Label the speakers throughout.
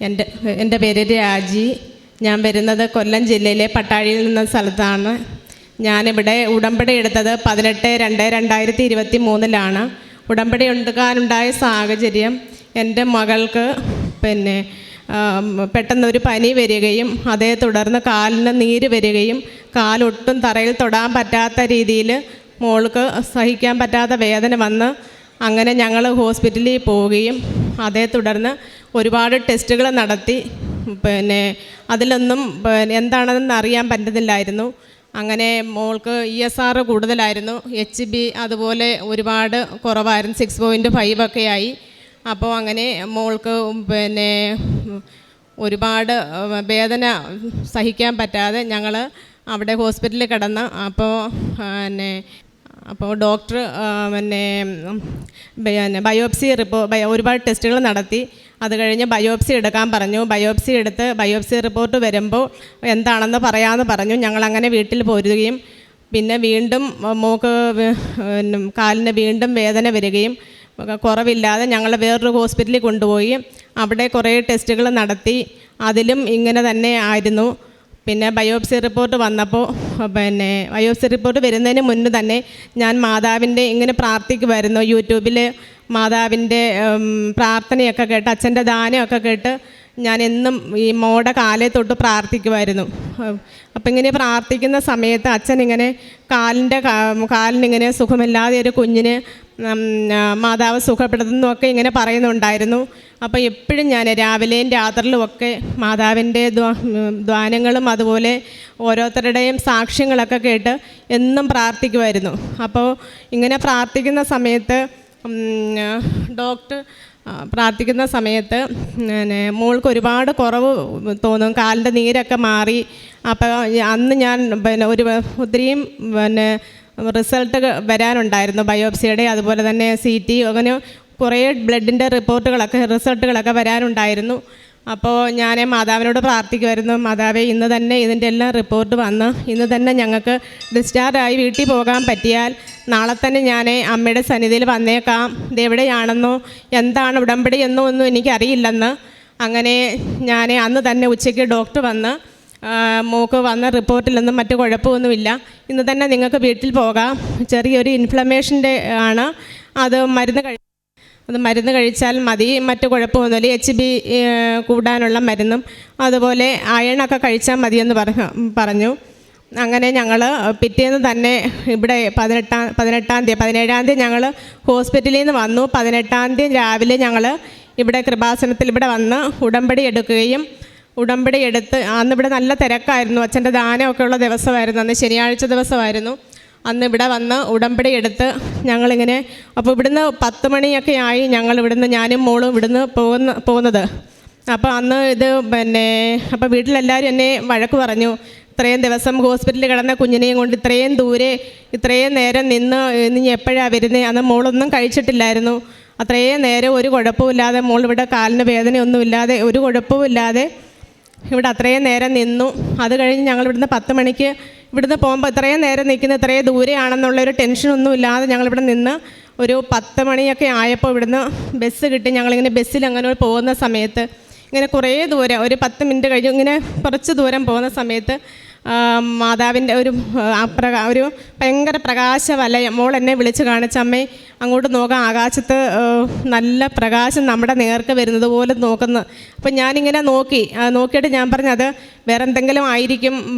Speaker 1: എന്റെ എന്റെ പേര് രാജി. ഞാൻ വരുന്നത് കൊല്ലം ജില്ലയിലെ പട്ടാഴിയിൽ നിന്ന സ്ഥലത്താണ്. ഞാനിവിടെ ഉടമ്പടി എടുത്തത് പതിനെട്ട് രണ്ട് രണ്ടായിരത്തി ഇരുപത്തി മൂന്നിലാണ് ഉടമ്പടി എടുക്കാനുണ്ടായ സാഹചര്യം എന്റെ മകൾക്ക് പിന്നെ പെട്ടെന്നൊരു പനി വരികയും അതേ തുടർന്ന് കാലിന് നീര് വരികയും കാലൊട്ടും തറയിൽ തൊടാൻ പറ്റാത്ത രീതിയിൽ മോൾക്ക് സഹിക്കാൻ പറ്റാത്ത വേദന വന്ന് അങ്ങനെ ഞങ്ങൾ ഹോസ്പിറ്റലിൽ പോവുകയും അതേ തുടർന്ന് ഒരുപാട് ടെസ്റ്റുകൾ നടത്തി. പിന്നെ അതിലൊന്നും എന്താണെന്ന് അറിയാൻ പറ്റുന്നില്ലായിരുന്നു അങ്ങനെ മോൾക്ക് ഇ എസ് ആർ കൂടുതലായിരുന്നു. എച്ച് ബി അതുപോലെ ഒരുപാട് കുറവായിരുന്നു. സിക്സ് പോയിന്റ് ഫൈവ് ഒക്കെ ആയി. അപ്പോൾ അങ്ങനെ മോൾക്ക് പിന്നെ ഒരുപാട് വേദന സഹിക്കാൻ പറ്റാതെ ഞങ്ങൾ അവിടെ ഹോസ്പിറ്റലിൽ കിടന്ന്. അപ്പോൾ പിന്നെ അപ്പോൾ ഡോക്ടർ പിന്നെ പിന്നെ ബയോപ്സി റിപ്പോർട്ട് ഒരുപാട് ടെസ്റ്റുകൾ നടത്തി. അത് കഴിഞ്ഞ് ബയോപ്സി എടുക്കാൻ പറഞ്ഞു. ബയോപ്സി എടുത്ത് ബയോപ്സി റിപ്പോർട്ട് വരുമ്പോൾ എന്താണെന്ന് പറയാമെന്ന് പറഞ്ഞു. ഞങ്ങളങ്ങനെ വീട്ടിൽ പോരുകയും പിന്നെ വീണ്ടും മോക്ക് കാലിന് വീണ്ടും വേദന വരികയും കുറവില്ലാതെ ഞങ്ങൾ വേറൊരു ഹോസ്പിറ്റലിൽ കൊണ്ടുപോയി. അവിടെ കുറേ ടെസ്റ്റുകൾ നടത്തി. അതിലും ഇങ്ങനെ തന്നെ ആയിരുന്നു. പിന്നെ ബയോപ്സി റിപ്പോർട്ട് വന്നപ്പോൾ പിന്നെ ബയോപ്സി റിപ്പോർട്ട് വരുന്നതിന് മുന്ന് തന്നെ ഞാൻ മാതാവിന്റെ ഇങ്ങനെ പ്രാർത്ഥിക്കുമായിരുന്നു യൂട്യൂബിൽ മാതാവിന്റെ പ്രാർത്ഥനയൊക്കെ കേട്ട് അച്ഛന്റെ ദാനമൊക്കെ കേട്ട് ഞാൻ എന്നും ഈ മോടെ കാലേ തൊട്ട് പ്രാർത്ഥിക്കുമായിരുന്നു അപ്പം ഇങ്ങനെ പ്രാർത്ഥിക്കുന്ന സമയത്ത് അച്ഛൻ ഇങ്ങനെ കാലിന്റെ കാലിനിങ്ങനെ സുഖമില്ലാതെ ഒരു കുഞ്ഞിന് മാതാവ് സുഖപ്പെടുത്തുന്നൊക്കെ ഇങ്ങനെ പറയുന്നുണ്ടായിരുന്നു. അപ്പോൾ എപ്പോഴും ഞാൻ രാവിലെയും രാത്രിയിലും ഒക്കെ മാതാവിന്റെ ദ്വാനങ്ങളും അതുപോലെ ഓരോരുത്തരുടെയും സാക്ഷ്യങ്ങളൊക്കെ കേട്ട് എന്നും പ്രാർത്ഥിക്കുമായിരുന്നു അപ്പോൾ ഇങ്ങനെ പ്രാർത്ഥിക്കുന്ന സമയത്ത് ഡോക്ടർ പ്രാർത്ഥിക്കുന്ന സമയത്ത് പിന്നെ മോൾക്ക് ഒരുപാട് കുറവ് തോന്നും. കാലിന്റെ നീരൊക്കെ മാറി. അപ്പോൾ അന്ന് ഞാൻ പിന്നെ ഒരു ഒത്തിരിയും പിന്നെ റിസൾട്ട് വരാനുണ്ടായിരുന്നു. ബയോപ്സിയുടെ അതുപോലെ തന്നെ സി ടി അങ്ങനെ കുറേ ബ്ലഡിന്റെ റിപ്പോർട്ടുകളൊക്കെ റിസൾട്ടുകളൊക്കെ വരാനുണ്ടായിരുന്നു. അപ്പോൾ ഞാൻ മാതാവിനോട് പ്രാർത്ഥിക്കുമായിരുന്നു മാതാവേ ഇന്ന് തന്നെ ഇതിന്റെ എല്ലാം റിപ്പോർട്ട് വന്ന് ഇന്ന് തന്നെ ഞങ്ങൾക്ക് ഡിസ്ചാർജായി വീട്ടിൽ പോകാൻ പറ്റിയാൽ നാളെ തന്നെ ഞാൻ അമ്മയുടെ സന്നിധിയിൽ വന്നേക്കാം. ഇതെവിടെയാണെന്നോ എന്താണ് ഉടമ്പടി എന്നോ ഒന്നും എനിക്കറിയില്ലെന്ന്. അങ്ങനെ ഞാൻ അന്ന് തന്നെ ഉച്ചയ്ക്ക് ഡോക്ടർ വന്ന് മോക്ക് വന്ന റിപ്പോർട്ടിലൊന്നും മറ്റു കുഴപ്പമൊന്നുമില്ല. ഇന്ന് തന്നെ നിങ്ങൾക്ക് വീട്ടിൽ പോകാം. ചെറിയൊരു ഇൻഫ്ലമേഷന്റെ ആണ്. അത് മരുന്ന് കഴി അത് മരുന്ന് കഴിച്ചാൽ മതി. മറ്റു കുഴപ്പമൊന്നുമില്ല. എച്ച് ബി കൂടാനുള്ള മരുന്നും. അതുപോലെ അയണൊക്കെ കഴിച്ചാൽ മതിയെന്ന് പറഞ്ഞു പറഞ്ഞു. അങ്ങനെ ഞങ്ങൾ പിറ്റേന്ന് തന്നെ ഇവിടെ പതിനെട്ടാം പതിനെട്ടാം തീയതി പതിനേഴാം തീയതി ഞങ്ങൾ ഹോസ്പിറ്റലിൽ നിന്ന് വന്നു. പതിനെട്ടാം തീയതി രാവിലെ ഞങ്ങൾ ഇവിടെ കൃപാസനത്തിൽ ഇവിടെ വന്ന് ഉടമ്പടി എടുക്കുകയും ഉടമ്പടി എടുത്ത് അന്ന് ഇവിടെ നല്ല തിരക്കായിരുന്നു. അച്ഛന്റെ ദാനമൊക്കെ ഉള്ള ദിവസമായിരുന്നു. അന്ന് ശനിയാഴ്ച ദിവസമായിരുന്നു. അന്ന് ഇവിടെ വന്ന് ഉടമ്പടി എടുത്ത് ഞങ്ങളിങ്ങനെ അപ്പോൾ ഇവിടുന്ന് പത്ത് മണിയൊക്കെ ആയി ഞങ്ങൾ ഇവിടുന്ന് ഞാനും മോളും ഇവിടുന്ന് പോകുന്ന പോകുന്നത്. അപ്പോൾ അന്ന് ഇത് പിന്നെ അപ്പോൾ വീട്ടിലെല്ലാവരും എന്നെ വഴക്ക് പറഞ്ഞു. ഇത്രയും ദിവസം ഹോസ്പിറ്റലിൽ കിടന്ന കുഞ്ഞിനെയും കൊണ്ട് ഇത്രയും ദൂരെ ഇത്രയും നേരം നിന്ന് നീ എപ്പോഴാണ് വരുന്നത് അന്ന് മോളൊന്നും കഴിച്ചിട്ടില്ലായിരുന്നു. അത്രയും നേരം ഒരു കുഴപ്പമില്ലാതെ മോൾ ഇവിടെ കാലിന് വേദനയൊന്നുമില്ലാതെ ഒരു കുഴപ്പമില്ലാതെ ഇവിടെ അത്രയും നേരം നിന്നു. അത് കഴിഞ്ഞ് ഞങ്ങൾ ഇവിടുന്ന് പത്ത് മണിക്ക് ഇവിടുന്ന് പോകുമ്പോൾ ഇത്രയും നേരം നിൽക്കുന്ന ഇത്രയും ദൂരെയാണെന്നുള്ളൊരു ടെൻഷനൊന്നും ഇല്ലാതെ ഞങ്ങളിവിടെ നിന്ന് ഒരു പത്ത് മണിയൊക്കെ ആയപ്പോൾ ഇവിടുന്ന് ബസ് കിട്ടി. ഞങ്ങളിങ്ങനെ ബസ്സിൽ അങ്ങനെ പോകുന്ന സമയത്ത് ഇങ്ങനെ കുറേ ദൂരം ഒരു പത്ത് മിനിറ്റ് കഴിഞ്ഞു ഇങ്ങനെ കുറച്ച് ദൂരം പോകുന്ന സമയത്ത് മാതാവിന്റെ ഒരു ഒരു ഭയങ്കര പ്രകാശവലയം മോൾ എന്നെ വിളിച്ച് കാണിച്ചമ്മേ അങ്ങോട്ട് നോക്കാം ആകാശത്ത് നല്ല പ്രകാശം നമ്മുടെ നേർക്ക് വരുന്നത് പോലെ നോക്കുന്നു. അപ്പം ഞാനിങ്ങനെ നോക്കി. നോക്കിയിട്ട് ഞാൻ പറഞ്ഞു അത് വേറെ എന്തെങ്കിലും ആയിരിക്കും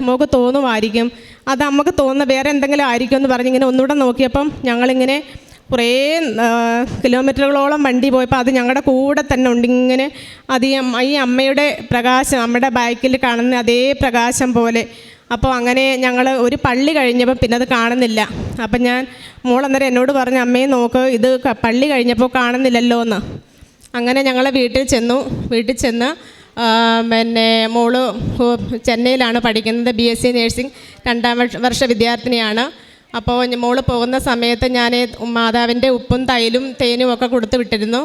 Speaker 1: നമുക്ക് തോന്നുമായിരിക്കും. അത് നമുക്ക് തോന്നുന്ന വേറെ എന്തെങ്കിലും ആയിരിക്കും എന്ന് പറഞ്ഞ് ഇങ്ങനെ ഒന്നുകൂടെ നോക്കിയപ്പം ഞങ്ങളിങ്ങനെ കുറേ കിലോമീറ്ററുകളോളം വണ്ടി പോയപ്പോൾ അത് ഞങ്ങളുടെ കൂടെ തന്നെ ഉണ്ട്. ഇങ്ങനെ അത് ഈ അമ്മയുടെ പ്രകാശം നമ്മുടെ ബൈക്കിൽ കാണുന്ന അതേ പ്രകാശം പോലെ. അപ്പോൾ അങ്ങനെ ഞങ്ങൾ ഒരു പള്ളി കഴിഞ്ഞപ്പോൾ പിന്നെ അത് കാണുന്നില്ല. അപ്പം ഞാൻ മോളന്നേരം എന്നോട് പറഞ്ഞു അമ്മയെ നോക്ക് ഇത് പള്ളി കഴിഞ്ഞപ്പോൾ കാണുന്നില്ലല്ലോ എന്ന് അങ്ങനെ ഞങ്ങൾ വീട്ടിൽ ചെന്നു. വീട്ടിൽ ചെന്ന് പിന്നെ മോൾ ചെന്നൈയിലാണ് പഠിക്കുന്നത്. ബി എസ് സി നേഴ്സിംഗ് രണ്ടാം വർഷ വിദ്യാർത്ഥിനിയാണ്. അപ്പോൾ മോൾ പോകുന്ന സമയത്ത് ഞാൻ മാതാവിന്റെ ഉപ്പും തൈലും തേനും ഒക്കെ കൊടുത്ത് വിട്ടിരുന്നു.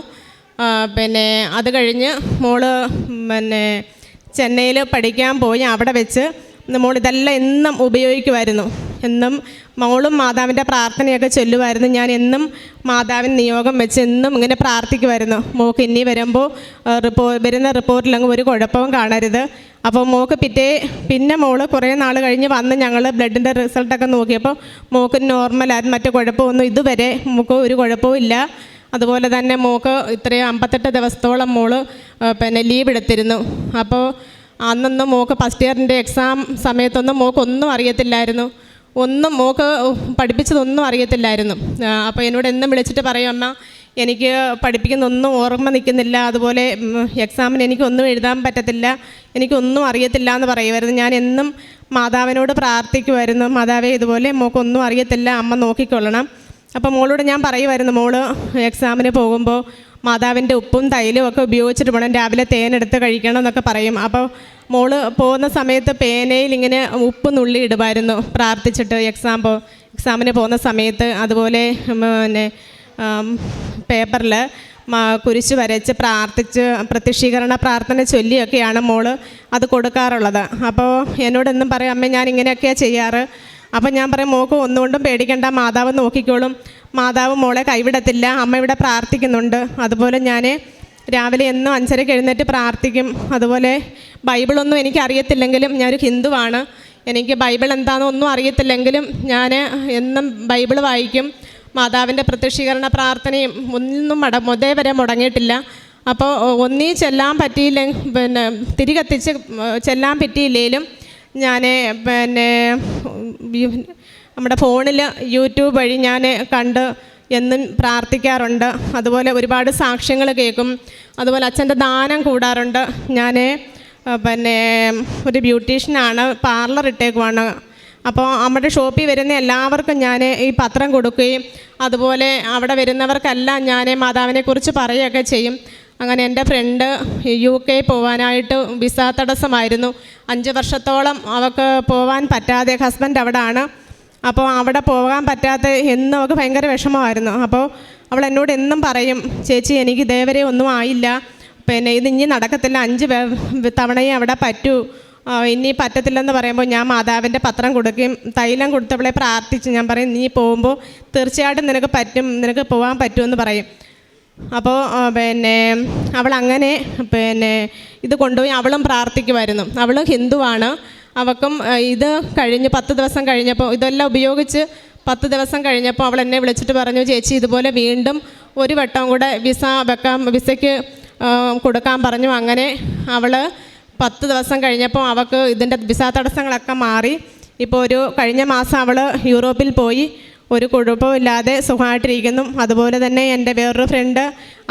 Speaker 1: പിന്നെ അത് കഴിഞ്ഞ് മോൾ പിന്നെ ചെന്നൈയിൽ പഠിക്കാൻ പോയി അവിടെ വെച്ച് മോൾ ഇതെല്ലാം എന്നും ഉപയോഗിക്കുമായിരുന്നു. എന്നും മോളും മാതാവിന്റെ പ്രാർത്ഥനയൊക്കെ ചൊല്ലുമായിരുന്നു. ഞാൻ എന്നും മാതാവിന് നിയോഗം വെച്ച് എന്നും ഇങ്ങനെ പ്രാർത്ഥിക്കുമായിരുന്നു. മോക്ക് ഇനി വരുമ്പോൾ റിപ്പോ വരുന്ന റിപ്പോർട്ടിലങ്ങ് ഒരു കുഴപ്പവും കാണരുത്. അപ്പോൾ മോക്ക് പിറ്റേ പിന്നെ മോൾ കുറേ നാൾ കഴിഞ്ഞ് വന്ന് ഞങ്ങൾ ബ്ലഡിന്റെ റിസൾട്ടൊക്കെ നോക്കിയപ്പോൾ മോക്ക് നോർമലായിരുന്നു മറ്റു കുഴപ്പമൊന്നും ഇതുവരെ മോക്ക് ഒരു കുഴപ്പവും ഇല്ല. അതുപോലെ തന്നെ മോക്ക് ഇത്രയും അമ്പത്തെട്ട് ദിവസത്തോളം മോൾ പിന്നെ ലീവ് എടുത്തിരുന്നു. അപ്പോൾ അന്നൊന്നും മോക്ക് ഫസ്റ്റ് ഇയറിന്റെ എക്സാം സമയത്തൊന്നും മോക്ക് ഒന്നും അറിയത്തില്ലായിരുന്നു. ഒന്നും മോക്ക് പഠിപ്പിച്ചതൊന്നും അറിയത്തില്ലായിരുന്നു. അപ്പോൾ എന്നോട് എന്നും വിളിച്ചിട്ട് പറയും അമ്മ എനിക്ക് പഠിപ്പിക്കുന്നൊന്നും ഓർമ്മ നിൽക്കുന്നില്ല അതുപോലെ എക്സാമിന് എനിക്കൊന്നും എഴുതാൻ പറ്റത്തില്ല. എനിക്കൊന്നും അറിയത്തില്ല എന്ന് പറയുമായിരുന്നു. ഞാൻ എന്നും മാതാവിനോട് പ്രാർത്ഥിക്കുമായിരുന്നു. മാതാവേ ഇതുപോലെ മോക്കൊന്നും അറിയത്തില്ല. അമ്മ നോക്കിക്കൊള്ളണം. അപ്പോൾ മോളോട് ഞാൻ പറയുമായിരുന്നു മോൾ എക്സാമിന് പോകുമ്പോൾ മാതാവിന്റെ ഉപ്പും തൈലും ഒക്കെ ഉപയോഗിച്ചിട്ട് വേണം രാവിലെ തേനെടുത്ത് കഴിക്കണം എന്നൊക്കെ പറയും. അപ്പോൾ മോൾ പോകുന്ന സമയത്ത് പേനയിൽ ഇങ്ങനെ ഉപ്പ് നുള്ളി ഇടുമായിരുന്നു പ്രാർത്ഥിച്ചിട്ട് എക്സാം പോ എക്സാമിന് പോകുന്ന സമയത്ത് അതുപോലെ പിന്നെ പേപ്പറിൽ കുരിശ് വരച്ച് പ്രാർത്ഥിച്ച് പ്രത്യക്ഷീകരണ പ്രാർത്ഥന ചൊല്ലിയൊക്കെയാണ് മോൾ അത് കൊടുക്കാറുള്ളത്. അപ്പോൾ എന്നോടെന്നും പറയും അമ്മ ഞാൻ ഇങ്ങനെയൊക്കെയാണ് ചെയ്യാറ്. അപ്പം ഞാൻ പറയും മോക്ക് ഒന്നുകൊണ്ടും പേടിക്കണ്ട മാതാവ് നോക്കിക്കോളും. മാതാവ് മോളെ കൈവിടത്തില്ല. അമ്മ ഇവിടെ പ്രാർത്ഥിക്കുന്നുണ്ട്. അതുപോലെ ഞാൻ രാവിലെ എന്നും അഞ്ചരയ്ക്ക് എഴുന്നേറ്റ് പ്രാർത്ഥിക്കും. അതുപോലെ ബൈബിളൊന്നും എനിക്ക് അറിയത്തില്ലെങ്കിലും ഞാനൊരു ഹിന്ദുവാണ്. എനിക്ക് ബൈബിൾ എന്താണെന്ന് ഒന്നും അറിയത്തില്ലെങ്കിലും ഞാൻ എന്നും ബൈബിൾ വായിക്കും. മാതാവിന്റെ പ്രത്യക്ഷീകരണ പ്രാർത്ഥനയും ഒന്നും മട മുതേ വരെ മുടങ്ങിയിട്ടില്ല. അപ്പോൾ ഒന്നീ ചെല്ലാൻ പറ്റിയില്ല പിന്നെ തിരി കത്തിച്ച് ചെല്ലാൻ പറ്റിയില്ലെങ്കിലും ഞാൻ പിന്നെ നമ്മുടെ ഫോണിൽ യൂട്യൂബ് വഴി ഞാൻ കണ്ട് എന്നും പ്രാർത്ഥിക്കാറുണ്ട്. അതുപോലെ ഒരുപാട് സാക്ഷ്യങ്ങൾ കേൾക്കും. അതുപോലെ അച്ഛന്റെ ദാനം കൂടാറുണ്ട്. ഞാൻ പിന്നെ ഒരു ബ്യൂട്ടീഷ്യനാണ് പാർലർ ഇട്ടേക്കുവാണ്. അപ്പോൾ നമ്മുടെ ഷോപ്പിൽ വരുന്ന എല്ലാവർക്കും ഞാൻ ഈ പത്രം കൊടുക്കുകയും അതുപോലെ അവിടെ വരുന്നവർക്കെല്ലാം ഞാൻ മാതാവിനെക്കുറിച്ച് പറയുകയൊക്കെ ചെയ്യും. അങ്ങനെ എന്റെ ഫ്രണ്ട് യു കെ പോവാനായിട്ട് വിസ തടസ്സമായിരുന്നു. അഞ്ച് വർഷത്തോളം അവൾക്ക് പോവാൻ പറ്റാതെ ഹസ്ബൻഡ് അവിടെ ആണ് അപ്പോൾ അവിടെ പോകാൻ പറ്റാത്ത എന്നും അവൾക്ക് ഭയങ്കര വിഷമമായിരുന്നു. അപ്പോൾ അവൾ എന്നോട് എന്നും പറയും ചേച്ചി എനിക്ക് ഇതേവരെ ഒന്നും ആയില്ല. പിന്നെ ഇത് ഇനി നടക്കത്തില്ല. അഞ്ച് തവണയേ അവിടെ പറ്റൂ. ഇനി പറ്റത്തില്ലെന്ന് പറയുമ്പോൾ ഞാൻ മാതാവിന്റെ പത്രം കൊടുക്കുകയും തൈലം കൊടുത്തവളെ പ്രാർത്ഥിച്ച് ഞാൻ പറയും നീ പോകുമ്പോൾ തീർച്ചയായിട്ടും നിനക്ക് പറ്റും നിനക്ക് പോകാൻ പറ്റുമെന്ന് പറയും. അപ്പോൾ പിന്നെ അവൾ അങ്ങനെ പിന്നെ ഇത് കൊണ്ടുപോയി അവളും പ്രാർത്ഥിക്കുമായിരുന്നു. അവളും ഹിന്ദുവാണ്. അവൾക്കും ആ, ഇത് കഴിഞ്ഞ് പത്ത് ദിവസം കഴിഞ്ഞപ്പോൾ ഇതെല്ലാം ഉപയോഗിച്ച് പത്ത് ദിവസം കഴിഞ്ഞപ്പോൾ അവൾ എന്നെ വിളിച്ചിട്ട് പറഞ്ഞു ചേച്ചി ഇതുപോലെ വീണ്ടും ഒരു വട്ടം കൂടെ വിസ വെക്കാൻ വിസയ്ക്ക് കൊടുക്കാൻ പറഞ്ഞു. അങ്ങനെ അവൾ പത്ത് ദിവസം കഴിഞ്ഞപ്പോൾ അവൾക്ക് ഇതിന്റെ വിസ തടസ്സങ്ങളൊക്കെ മാറി. ഇപ്പോൾ ഒരു കഴിഞ്ഞ മാസം അവൾ യൂറോപ്പിൽ പോയി. ഒരു കുഴപ്പമില്ലാതെ സുഖമായിട്ടിരിക്കുന്നു. അതുപോലെ തന്നെ എന്റെ വേറൊരു ഫ്രണ്ട്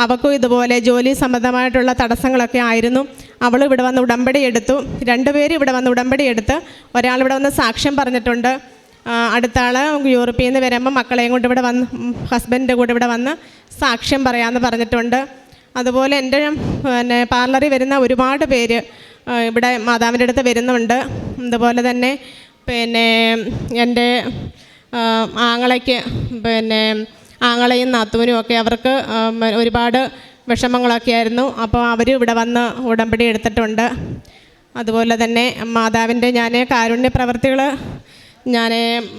Speaker 1: അവൾക്കും ഇതുപോലെ ജോലി സംബന്ധമായിട്ടുള്ള തടസ്സങ്ങളൊക്കെ ആയിരുന്നു. അവൾ ഇവിടെ വന്ന് ഉടമ്പടി എടുത്തു. രണ്ടുപേരും ഇവിടെ വന്ന് ഉടമ്പടി എടുത്ത് ഒരാൾ ഇവിടെ വന്ന് സാക്ഷ്യം പറഞ്ഞിട്ടുണ്ട്. അടുത്ത ആൾ യൂറോപ്പിൽ നിന്ന് വരുമ്പോൾ മക്കളെയും കൊണ്ട് ഇവിടെ വന്ന് ഹസ്ബൻഡിന്റെ കൂടെ ഇവിടെ വന്ന് സാക്ഷ്യം പറയാമെന്ന് പറഞ്ഞിട്ടുണ്ട്. അതുപോലെ എന്റെ പിന്നെ പാർലറിൽ വരുന്ന ഒരുപാട് പേര് ഇവിടെ മാതാവിന്റെ അടുത്ത് വരുന്നുണ്ട്. അതുപോലെ തന്നെ പിന്നെ എന്റെ ആങ്ങളയ്ക്ക് പിന്നെ ആങ്ങളയും നാത്തൂനും ഒക്കെ അവർക്ക് ഒരുപാട് വിഷമങ്ങളൊക്കെ ആയിരുന്നു. അപ്പോൾ അവർ ഇവിടെ വന്ന് ഉടമ്പടി എടുത്തിട്ടുണ്ട്. അതുപോലെ തന്നെ മാതാവിന്റെ ഞാൻ കാരുണ്യ പ്രവർത്തികൾ ഞാൻ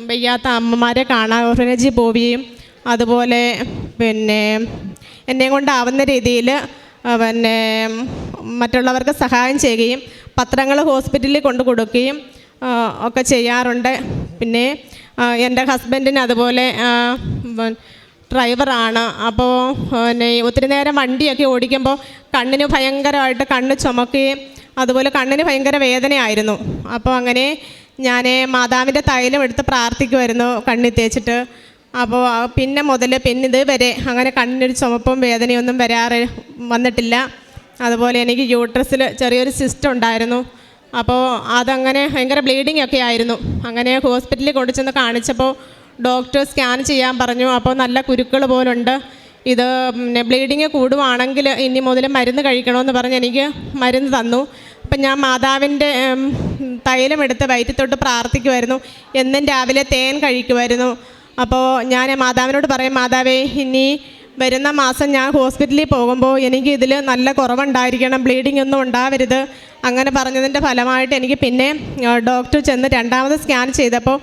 Speaker 1: വയ്യാത്ത അമ്മമാരെ കാണാൻ ഓർഫനേജിൽ പോവുകയും അതുപോലെ പിന്നെ എന്നെ കൊണ്ടാവുന്ന രീതിയിൽ പിന്നെ മറ്റുള്ളവർക്ക് സഹായം ചെയ്യുകയും പത്രങ്ങൾ ഹോസ്പിറ്റലിൽ കൊണ്ടു കൊടുക്കുകയും ഒക്കെ ചെയ്യാറുണ്ട്. പിന്നെ എന്റെ ഹസ്ബൻഡിന് അതുപോലെ ഡ്രൈവറാണ്. അപ്പോൾ പിന്നെ ഒത്തിരി നേരം വണ്ടിയൊക്കെ ഓടിക്കുമ്പോൾ കണ്ണിന് ഭയങ്കരമായിട്ട് കണ്ണ് ചുമക്കുകയും അതുപോലെ കണ്ണിന് ഭയങ്കര വേദനയായിരുന്നു. അപ്പോൾ അങ്ങനെ ഞാൻ മാതാവിന്റെ തൈലം എടുത്ത് പ്രാർത്ഥിക്കുമായിരുന്നു കണ്ണിൽ തേച്ചിട്ട്. അപ്പോൾ പിന്നെ മുതൽ പിന്നെ ഇത് വരെ അങ്ങനെ കണ്ണിനൊരു ചുമപ്പും വേദനയൊന്നും വരാറ് വന്നിട്ടില്ല. അതുപോലെ എനിക്ക് യൂട്രസിൽ ചെറിയൊരു സിസ്റ്റം ഉണ്ടായിരുന്നു. അപ്പോൾ അതങ്ങനെ ഭയങ്കര ബ്ലീഡിംഗ് ഒക്കെ ആയിരുന്നു. അങ്ങനെ ഹോസ്പിറ്റലിൽ കൊണ്ടുചെന്ന് കാണിച്ചപ്പോൾ ഡോക്ടർ സ്കാൻ ചെയ്യാൻ പറഞ്ഞു. അപ്പോൾ നല്ല കുരുക്കൾ പോലുണ്ട്. ഇത് പിന്നെ ബ്ലീഡിങ് കൂടുവാണെങ്കിൽ ഇനി മുതൽ മരുന്ന് കഴിക്കണമെന്ന് പറഞ്ഞ് എനിക്ക് മരുന്ന് തന്നു. അപ്പം ഞാൻ മാതാവിന്റെ തൈലം എടുത്ത് വയറ്റത്തോട്ട് പ്രാർത്ഥിക്കുമായിരുന്നു എന്നും രാവിലെ തേൻ കഴിക്കുമായിരുന്നു അപ്പോൾ ഞാൻ മാതാവിനോട് പറയും മാതാവേ ഇനി വരുന്ന മാസം ഞാൻ ഹോസ്പിറ്റലിൽ പോകുമ്പോൾ എനിക്ക് ഇതിൽ നല്ല കുറവുണ്ടായിരിക്കണം ബ്ലീഡിംഗ് ഒന്നും ഉണ്ടാവരുത് അങ്ങനെ പറഞ്ഞതിന്റെ ഫലമായിട്ട് എനിക്ക് പിന്നെ ഡോക്ടർ ചെന്ന് രണ്ടാമത് സ്കാൻ ചെയ്തപ്പോൾ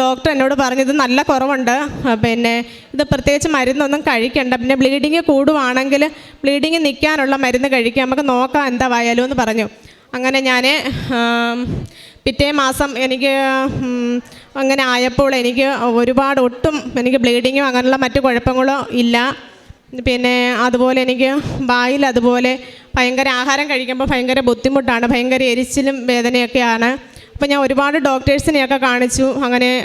Speaker 1: ഡോക്ടർ എന്നോട് പറഞ്ഞത് നല്ല കുറവുണ്ട് പിന്നെ ഇത് പ്രത്യേകിച്ച് മരുന്നൊന്നും കഴിക്കണ്ട പിന്നെ ബ്ലീഡിങ് കൂടുവാണെങ്കിൽ ബ്ലീഡിങ് നിൽക്കാനുള്ള മരുന്ന് കഴിക്കാം നമുക്ക് നോക്കാം എന്താ വയാലും എന്ന് പറഞ്ഞു. അങ്ങനെ ഞാൻ പിറ്റേ മാസം എനിക്ക് അങ്ങനെ ആയപ്പോൾ എനിക്ക് ഒരുപാട് ഒട്ടും എനിക്ക് ബ്ലീഡിങ്ങോ അങ്ങനെയുള്ള മറ്റു കുഴപ്പങ്ങളോ ഇല്ല. പിന്നെ അതുപോലെ എനിക്ക് വായിൽ അതുപോലെ ഭയങ്കര ആഹാരം കഴിക്കുമ്പോൾ ഭയങ്കര ബുദ്ധിമുട്ടാണ്. ഭയങ്കര എരിച്ചിലും വേദനയൊക്കെയാണ്. അപ്പോൾ ഞാൻ ഒരുപാട് ഡോക്ടേഴ്സിനെയൊക്കെ കാണിച്ചു. അങ്ങനെ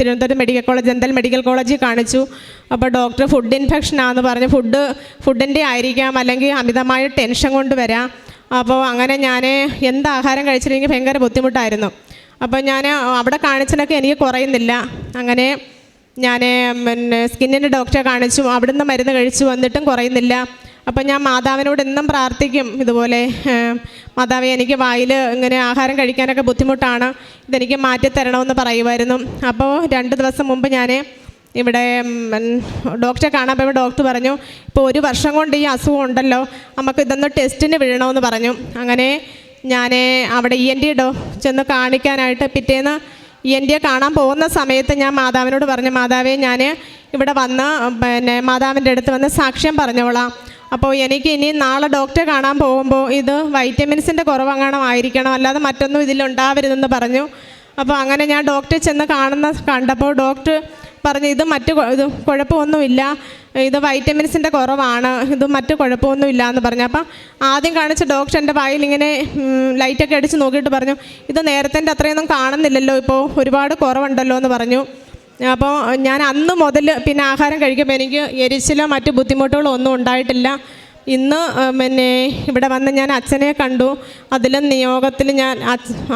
Speaker 1: Thiruvananthapuram medical college dental medical കോളേജിൽ കാണിച്ചു. അപ്പോൾ ഡോക്ടർ ഫുഡ് ഇൻഫെക്ഷൻ ആണെന്ന് പറഞ്ഞു. ഫുഡ് ഫുഡിന്റെ ആയിരിക്കാം അല്ലെങ്കിൽ അമിതമായ ടെൻഷൻ കൊണ്ട് വരാം. അപ്പോൾ അങ്ങനെ ഞാൻ എന്ത് ആഹാരം കഴിച്ചിട്ടും ഭയങ്കര ബുദ്ധിമുട്ടായിരുന്നു. അപ്പോൾ ഞാൻ അവിടെ കാണിച്ചതൊക്കെ എനിക്ക് കുറയുന്നില്ല. അങ്ങനെ ഞാൻ പിന്നെ സ്കിന്നിന്റെ ഡോക്ടറെ കാണിച്ചു അവിടുന്ന് മരുന്ന് കഴിച്ചു വന്നിട്ടും കുറയുന്നില്ല. അപ്പം ഞാൻ മാതാവിനോട് എന്നും പ്രാർത്ഥിക്കും ഇതുപോലെ മാതാവ് എനിക്ക് വായിൽ ഇങ്ങനെ ആഹാരം കഴിക്കാനൊക്കെ ബുദ്ധിമുട്ടാണ് ഇതെനിക്ക് മാറ്റിത്തരണമെന്ന് പറയുമായിരുന്നു. അപ്പോൾ രണ്ട് ദിവസം മുമ്പ് ഞാൻ ഇവിടെ ഡോക്ടറെ കാണാൻ പോയപ്പോൾ ഡോക്ടർ പറഞ്ഞു ഇപ്പോൾ ഒരു വർഷം കൊണ്ട് ഈ അസുഖം ഉണ്ടല്ലോ നമുക്ക് ഇതൊന്ന് ടെസ്റ്റിന് വീഴണമെന്ന് പറഞ്ഞു. അങ്ങനെ ഞാൻ അവിടെ ഇ എൻ ഡി ഡോ ചെന്ന് കാണിക്കാനായിട്ട് പിറ്റേന്ന് ഇ എൻ ഡിയെ കാണാൻ പോകുന്ന സമയത്ത് ഞാൻ മാതാവിനോട് പറഞ്ഞു മാതാവേ ഞാൻ ഇവിടെ വന്ന് പിന്നെ മാതാവിന്റെ അടുത്ത് വന്ന് സാക്ഷ്യം പറഞ്ഞോളാം. അപ്പോൾ എനിക്ക് ഇനി നാളെ ഡോക്ടറെ കാണാൻ പോകുമ്പോൾ ഇത് വൈറ്റമിൻസിന്റെ കുറവങ്ങാണം ആയിരിക്കണം അല്ലാതെ മറ്റൊന്നും ഇതിലുണ്ടാവരുതെന്ന് പറഞ്ഞു. അപ്പോൾ അങ്ങനെ ഞാൻ ഡോക്ടറെ ചെന്ന് കാണുന്ന കണ്ടപ്പോൾ ഡോക്ടർ പറഞ്ഞു ഇത് മറ്റു ഇത് കുഴപ്പമൊന്നുമില്ല. ഇത് വൈറ്റമിൻസിന്റെ കുറവാണ്. ഇത് മറ്റു കുഴപ്പമൊന്നുമില്ല എന്ന് പറഞ്ഞു. അപ്പം ആദ്യം കാണിച്ച ഡോക്ടർ എന്റെ വായിൽ ഇങ്ങനെ ലൈറ്റൊക്കെ അടിച്ച് നോക്കിയിട്ട് പറഞ്ഞു ഇത് നേരത്തെ അത്രയൊന്നും കാണുന്നില്ലല്ലോ. ഇപ്പോൾ ഒരുപാട് കുറവുണ്ടല്ലോ എന്ന് പറഞ്ഞു. അപ്പോൾ ഞാൻ അന്ന് മുതൽ പിന്നെ ആഹാരം കഴിക്കുമ്പോൾ എനിക്ക് എരിച്ചിലോ മറ്റു ബുദ്ധിമുട്ടുകളോ ഒന്നും ഉണ്ടായിട്ടില്ല. ഇന്ന് പിന്നെ ഇവിടെ വന്ന് ഞാൻ അച്ഛനെ കണ്ടു. അതിലും നിയോഗത്തിൽ ഞാൻ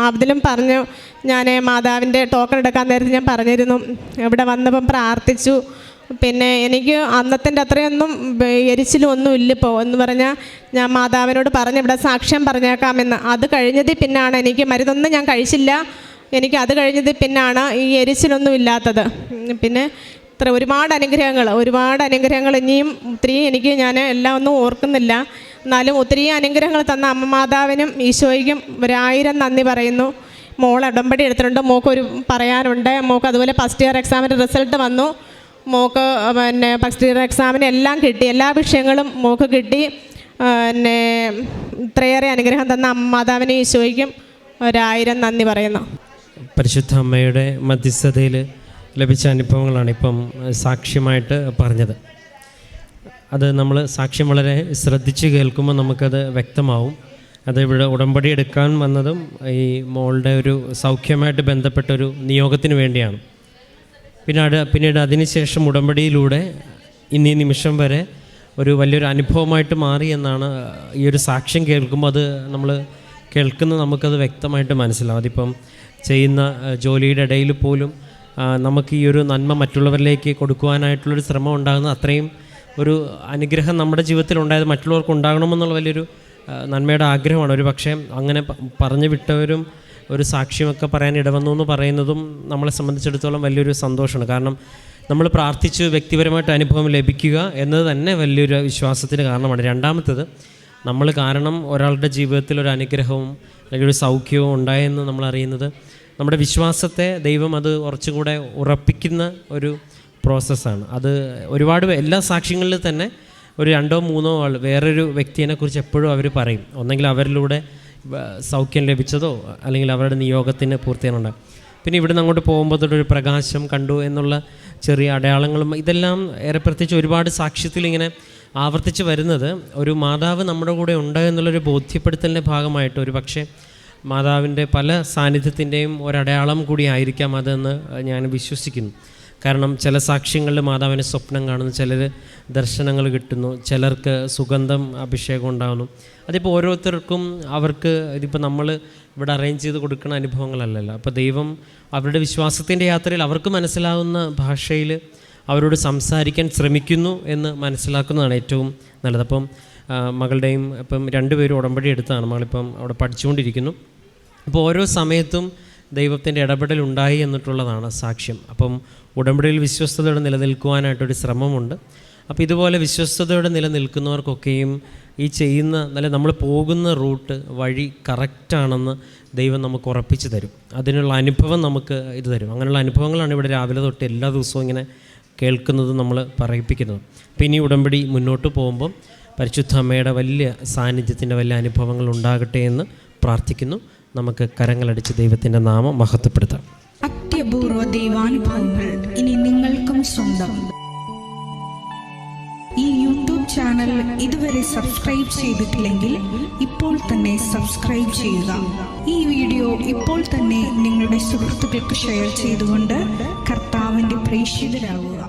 Speaker 1: അതിലും പറഞ്ഞു ഞാൻ മാതാവിന്റെ ടോക്കൺ എടുക്കാൻ നേരത്തെ ഞാൻ പറഞ്ഞിരുന്നു. ഇവിടെ വന്നപ്പം പ്രാർത്ഥിച്ചു. പിന്നെ എനിക്ക് അന്നത്തിന്റെ അത്രയൊന്നും എരിച്ചിലും ഒന്നും ഇല്ലിപ്പോൾ എന്ന് പറഞ്ഞാൽ ഞാൻ മാതാവിനോട് പറഞ്ഞു ഇവിടെ സാക്ഷ്യം പറഞ്ഞേക്കാമെന്ന്. അത് കഴിഞ്ഞതിൽ പിന്നാണ് എനിക്ക് മരുന്നൊന്നും ഞാൻ കഴിച്ചില്ല. എനിക്ക് അത് കഴിഞ്ഞതിൽ പിന്നാണ് ഈ എരിച്ചിലൊന്നും ഇല്ലാത്തത്. പിന്നെ ഇത്ര ഒരുപാട് അനുഗ്രഹങ്ങൾ ഒരുപാട് അനുഗ്രഹങ്ങൾ. ഇനിയും ഒത്തിരി എനിക്ക് ഞാൻ എല്ലാം ഒന്നും ഓർക്കുന്നില്ല. എന്നാലും ഒത്തിരി അനുഗ്രഹങ്ങൾ തന്ന അമ്മ മാതാവിനും ഈശോയ്ക്കും ഒരായിരം നന്ദി പറയുന്നു. മോൾ ഉടമ്പടി എടുത്തിട്ടുണ്ട്. മോക്കൊരു പറയാനുണ്ട്. മോക്ക് അതുപോലെ ഫസ്റ്റ് ഇയർ എക്സാമിന്റെ റിസൾട്ട് വന്നു. മോക്ക് പിന്നെ ഫസ്റ്റ് ഇയർ എക്സാമിന് എല്ലാം കിട്ടി. എല്ലാ വിഷയങ്ങളും മോക്ക് കിട്ടി. പിന്നെ ഇത്രയേറെ അനുഗ്രഹം തന്ന മാതാവിനെ ഈശോയ്ക്കും ഒരായിരം നന്ദി പറയുന്നു.
Speaker 2: പരിശുദ്ധ അമ്മയുടെ മധ്യസ്ഥതയിൽ ലഭിച്ച അനുഭവങ്ങളാണ് ഇപ്പം സാക്ഷ്യമായിട്ട് പറഞ്ഞത്. അത് നമ്മൾ സാക്ഷ്യം വളരെ ശ്രദ്ധിച്ച് കേൾക്കുമ്പോൾ നമുക്കത് വ്യക്തമാവും. അത് ഇവിടെ ഉടമ്പടി എടുക്കാൻ വന്നതും ഈ മോളുടെ ഒരു സൗഖ്യമായിട്ട് ബന്ധപ്പെട്ട ഒരു നിയോഗത്തിന് വേണ്ടിയാണ്. പിന്നീട് പിന്നീട് അതിനുശേഷം ഉടമ്പടിയിലൂടെ ഇന്നീ നിമിഷം വരെ ഒരു വലിയൊരു അനുഭവമായിട്ട് മാറി എന്നാണ് ഈ ഒരു സാക്ഷ്യം കേൾക്കുമ്പോൾ അത് നമ്മൾ കേൾക്കുന്ന നമുക്കത് വ്യക്തമായിട്ട് മനസ്സിലാവും. അതിപ്പം ചെയ്യുന്ന ജോലിയുടെ ഇടയിൽ പോലും നമുക്ക് ഈ ഒരു നന്മ മറ്റുള്ളവരിലേക്ക് കൊടുക്കുവാനായിട്ടുള്ളൊരു ശ്രമം ഉണ്ടാകുന്ന അത്രയും ഒരു അനുഗ്രഹം നമ്മുടെ ജീവിതത്തിൽ ഉണ്ടായത് മറ്റുള്ളവർക്ക് ഉണ്ടാകണമെന്നുള്ള വലിയൊരു നന്മയുടെ ആഗ്രഹമാണ്. ഒരു പക്ഷേ അങ്ങനെ പറഞ്ഞു വിട്ടവരും ഒരു സാക്ഷ്യമൊക്കെ പറയാൻ ഇടവന്നു എന്ന് പറയുന്നതും നമ്മളെ സംബന്ധിച്ചിടത്തോളം വലിയൊരു സന്തോഷമാണ്. കാരണം നമ്മൾ പ്രാർത്ഥിച്ച് വ്യക്തിപരമായിട്ട് അനുഭവം ലഭിക്കുക എന്നത് തന്നെ വലിയൊരു വിശ്വാസത്തിന് കാരണമാണ്. രണ്ടാമത്തത് നമ്മൾ കാരണം ഒരാളുടെ ജീവിതത്തിൽ ഒരു അനുഗ്രഹവും അല്ലെങ്കിൽ ഒരു സൗഖ്യവും ഉണ്ടായെന്ന് നമ്മൾ അറിയുന്നത് നമ്മുടെ വിശ്വാസത്തെ ദൈവം അത് കുറച്ചും കൂടെ ഉറപ്പിക്കുന്ന ഒരു പ്രോസസ്സാണ്. അത് ഒരുപാട് എല്ലാ സാക്ഷ്യങ്ങളിലും തന്നെ ഒരു രണ്ടോ മൂന്നോ ആൾ വേറൊരു വ്യക്തിയെക്കുറിച്ച് എപ്പോഴും അവർ പറയും. ഒന്നെങ്കിൽ അവരിലൂടെ സൗഖ്യം ലഭിച്ചതോ അല്ലെങ്കിൽ അവരുടെ നിയോഗത്തിന് പൂർത്തിയാണുണ്ട് പിന്നെ ഇവിടുന്ന് അങ്ങോട്ട് പോകുമ്പോൾ തൊട്ടൊരു പ്രകാശം കണ്ടു എന്നുള്ള ചെറിയ അടയാളങ്ങളും ഇതെല്ലാം ഏറെ പ്രത്യേകിച്ച് ഒരുപാട് സാക്ഷ്യത്തിൽ ഇങ്ങനെ ആവർത്തിച്ച് വരുന്നത് ഒരു മാതാവ് നമ്മുടെ കൂടെ ഉണ്ട് എന്നുള്ളൊരു ബോധ്യപ്പെടുത്തലിന്റെ ഭാഗമായിട്ട് ഒരു പക്ഷേ മാതാവിന്റെ പല സാന്നിധ്യത്തിന്റെയും ഒരടയാളം കൂടി ആയിരിക്കാം അതെന്ന് ഞാൻ വിശ്വസിക്കുന്നു. കാരണം ചില സാക്ഷ്യങ്ങളിൽ മാതാവിനെ സ്വപ്നം കാണുന്നു ചിലർ ദർശനങ്ങൾ കിട്ടുന്നു ചിലർക്ക് സുഗന്ധം അഭിഷേകം ഉണ്ടാകുന്നു. അതിപ്പോൾ ഓരോരുത്തർക്കും അവർക്ക് ഇതിപ്പോൾ നമ്മൾ ഇവിടെ അറേഞ്ച് ചെയ്ത് കൊടുക്കുന്ന അനുഭവങ്ങളല്ലല്ലോ. അപ്പോൾ ദൈവം അവരുടെ വിശ്വാസത്തിന്റെ യാത്രയിൽ അവർക്ക് മനസ്സിലാവുന്ന ഭാഷയിൽ അവരോട് സംസാരിക്കാൻ ശ്രമിക്കുന്നു എന്ന് മനസ്സിലാക്കുന്നതാണ് ഏറ്റവും നല്ലത്. അപ്പം മകളുടെയും ഇപ്പം രണ്ടുപേരും ഉടമ്പടി എടുത്താണ്. മകളിപ്പം അവിടെ പഠിച്ചുകൊണ്ടിരിക്കുന്നു. അപ്പോൾ ഓരോ സമയത്തും ദൈവത്തിന്റെ ഇടപെടൽ ഉണ്ടായി എന്നിട്ടുള്ളതാണ് സാക്ഷ്യം. അപ്പം ഉടമ്പടിയിൽ വിശ്വസ്തയോടെ നിലനിൽക്കുവാനായിട്ടൊരു ശ്രമമുണ്ട്. അപ്പോൾ ഇതുപോലെ വിശ്വസ്തയോടെ നിലനിൽക്കുന്നവർക്കൊക്കെയും ഈ ചെയ്യുന്ന അല്ലെ നമ്മൾ പോകുന്ന റൂട്ട് വഴി കറക്റ്റാണെന്ന് ദൈവം നമുക്ക് ഉറപ്പിച്ചു തരും. അതിനുള്ള അനുഭവം നമുക്ക് ഇത് തരും. അങ്ങനെയുള്ള അനുഭവങ്ങളാണ് ഇവിടെ രാവിലെ തൊട്ട് എല്ലാ ദിവസവും ഇങ്ങനെ കേൾക്കുന്നത് നമ്മൾ പറയിപ്പിക്കുന്നത്. അപ്പോൾ ഇനി ഉടമ്പടി മുന്നോട്ട് പോകുമ്പം പരിശുദ്ധ അമ്മയുടെ വലിയ സാന്നിധ്യത്തിന്റെ വലിയ അനുഭവങ്ങൾ ഉണ്ടാകട്ടെ എന്ന് പ്രാർത്ഥിക്കുന്നു. നമുക്ക് കരങ്ങളടിച്ച് ദൈവത്തിന്റെ നാമം മഹത്വപ്പെടുത്താം.
Speaker 3: അത്യപൂർവ ദൈവാനുഭവങ്ങൾ ഇനി നിങ്ങൾക്കും സ്വന്തം. ഈ യൂട്യൂബ് ചാനൽ ഇതുവരെ സബ്സ്ക്രൈബ് ചെയ്തിട്ടില്ലെങ്കിൽ ഇപ്പോൾ തന്നെ സബ്സ്ക്രൈബ് ചെയ്യുക. ഈ വീഡിയോ ഇപ്പോൾ തന്നെ നിങ്ങളുടെ സുഹൃത്തുക്കൾക്ക് ഷെയർ ചെയ്തുകൊണ്ട് കർത്താവിന്റെ പ്രേക്ഷിതരാകുക.